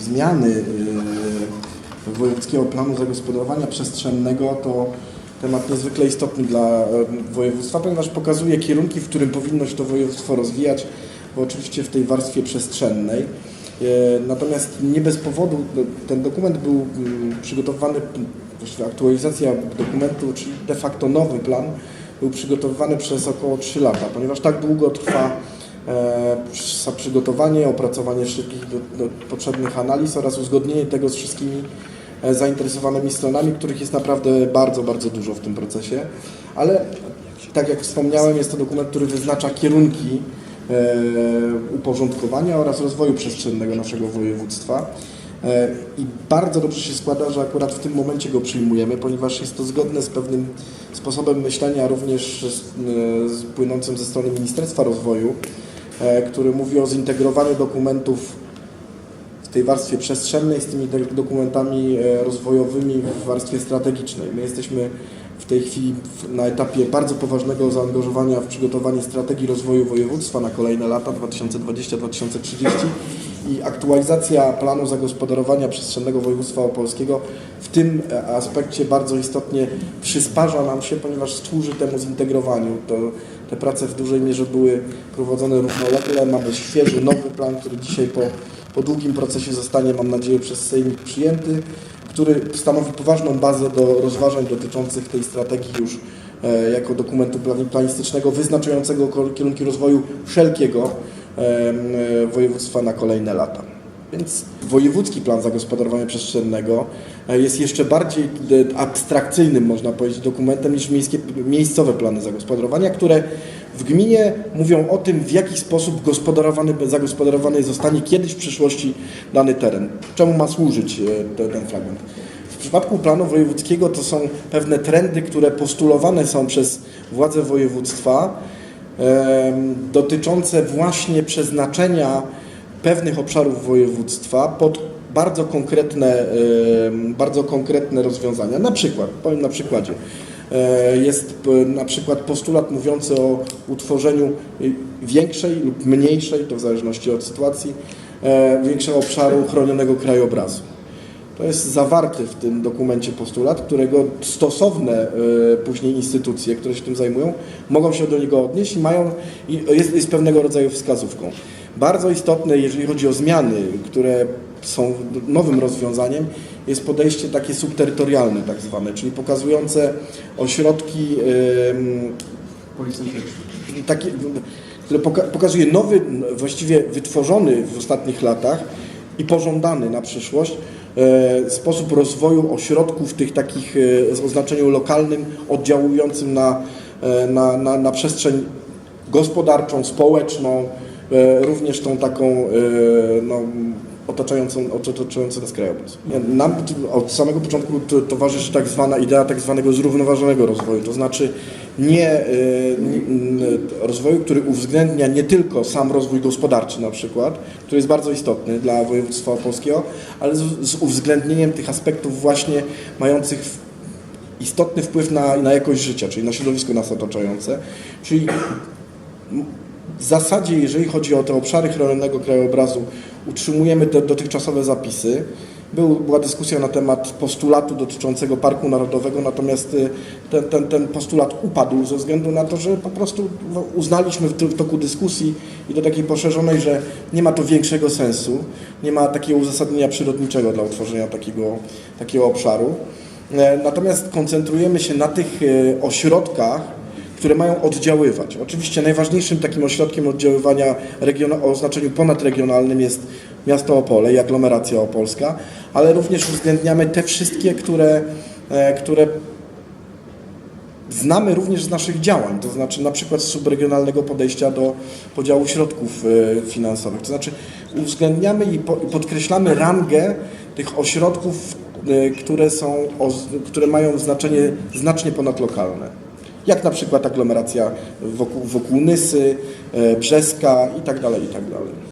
zmiany y, wojewódzkiego planu zagospodarowania przestrzennego to temat niezwykle istotny dla y, województwa, ponieważ pokazuje kierunki, w którym powinno się to województwo rozwijać, bo oczywiście w tej warstwie przestrzennej. Y, Natomiast nie bez powodu ten dokument był przygotowany, aktualizacja dokumentu, czyli de facto nowy plan, był przygotowywany przez około 3 lata, ponieważ tak długo trwa e, przy- przygotowanie, opracowanie wszystkich do, do potrzebnych analiz oraz uzgodnienie tego z wszystkimi e, zainteresowanymi stronami, których jest naprawdę bardzo, bardzo dużo w tym procesie. Ale tak jak wspomniałem, jest to dokument, który wyznacza kierunki e, uporządkowania oraz rozwoju przestrzennego naszego województwa. E, I bardzo dobrze się składa, że akurat w tym momencie go przyjmujemy, ponieważ jest to zgodne z pewnym sposobem myślenia, również z, e, z płynącym ze strony Ministerstwa Rozwoju, e, który mówi o zintegrowaniu dokumentów w tej warstwie przestrzennej z tymi do- dokumentami e, rozwojowymi w warstwie strategicznej. My jesteśmy w tej chwili na etapie bardzo poważnego zaangażowania w przygotowanie strategii rozwoju województwa na kolejne lata 2020-2030 i aktualizacja planu zagospodarowania przestrzennego województwa opolskiego w tym e, aspekcie bardzo istotnie przysparza nam się, ponieważ służy temu zintegrowaniu. To, te prace w dużej mierze były prowadzone równolegle. Mamy świeży, nowy plan, który dzisiaj po, po długim procesie zostanie, mam nadzieję, przez Sejm przyjęty, który stanowi poważną bazę do rozważań dotyczących tej strategii już e, jako dokumentu plani- planistycznego wyznaczającego kierunki rozwoju wszelkiego województwa na kolejne lata. Więc wojewódzki plan zagospodarowania przestrzennego e, jest jeszcze bardziej e, abstrakcyjnym, można powiedzieć, dokumentem niż miejskie, miejscowe plany zagospodarowania, które w gminie mówią o tym, w jaki sposób gospodarowany, zagospodarowany zostanie kiedyś w przyszłości dany teren. Czemu ma służyć e, te- ten fragment. W przypadku planu wojewódzkiego to są pewne trendy, które postulowane są przez władze województwa dotyczące właśnie przeznaczenia pewnych obszarów województwa pod bardzo konkretne, bardzo konkretne rozwiązania. Na przykład, powiem na przykładzie, e, jest p- na przykład postulat mówiący o utworzeniu y, większej lub mniejszej, to w zależności od sytuacji, e, większego obszaru chronionego krajobrazu. To jest zawarty w tym dokumencie postulat, którego stosowne e, później instytucje, które się tym zajmują, mogą się do niego odnieść i mają, jest, jest pewnego rodzaju wskazówką. Bardzo istotne, jeżeli chodzi o zmiany, które są nowym rozwiązaniem, jest podejście takie subterytorialne tak zwane, czyli pokazujące ośrodki takie, które poka pokazuje nowy, właściwie wytworzony w ostatnich latach i pożądany na przyszłość sposób rozwoju ośrodków tych takich e, z oznaczeniu lokalnym, oddziałującym na, e, na, na, na przestrzeń gospodarczą, społeczną, e, również tą taką e, no, otaczającą, otaczającą nas krajobraz. Nam od samego początku to, towarzyszy tak zwana idea tak zwanego zrównoważonego rozwoju, to znaczy nie e, rozwoju, który uwzględnia nie tylko sam rozwój gospodarczy na przykład, który jest bardzo istotny dla województwa opolskiego, ale z, uwzględnieniem tych aspektów właśnie mających istotny wpływ na, na jakość życia, czyli na środowisko nas otaczające, czyli w zasadzie, jeżeli chodzi o te obszary chronionego krajobrazu, utrzymujemy te dotychczasowe zapisy. Był, była dyskusja na temat postulatu dotyczącego Parku Narodowego, natomiast y, ten, ten, ten postulat upadł ze względu na to, że po prostu no, uznaliśmy w, toku dyskusji i do takiej poszerzonej, że nie ma to większego sensu, nie ma takiego uzasadnienia przyrodniczego dla utworzenia takiego, takiego obszaru. E, Natomiast koncentrujemy się na tych e, ośrodkach, które mają oddziaływać. Oczywiście najważniejszym takim ośrodkiem oddziaływania o znaczeniu ponadregionalnym jest miasto Opole i aglomeracja opolska, ale również uwzględniamy te wszystkie, które, e, które znamy również z naszych działań, to znaczy na przykład z subregionalnego podejścia do podziału środków e, finansowych. To znaczy uwzględniamy i po- i podkreślamy rangę tych ośrodków, e, które, są, które mają znaczenie znacznie ponadlokalne. Jak na przykład aglomeracja wokół, wokół Nysy, e, Brzeska i tak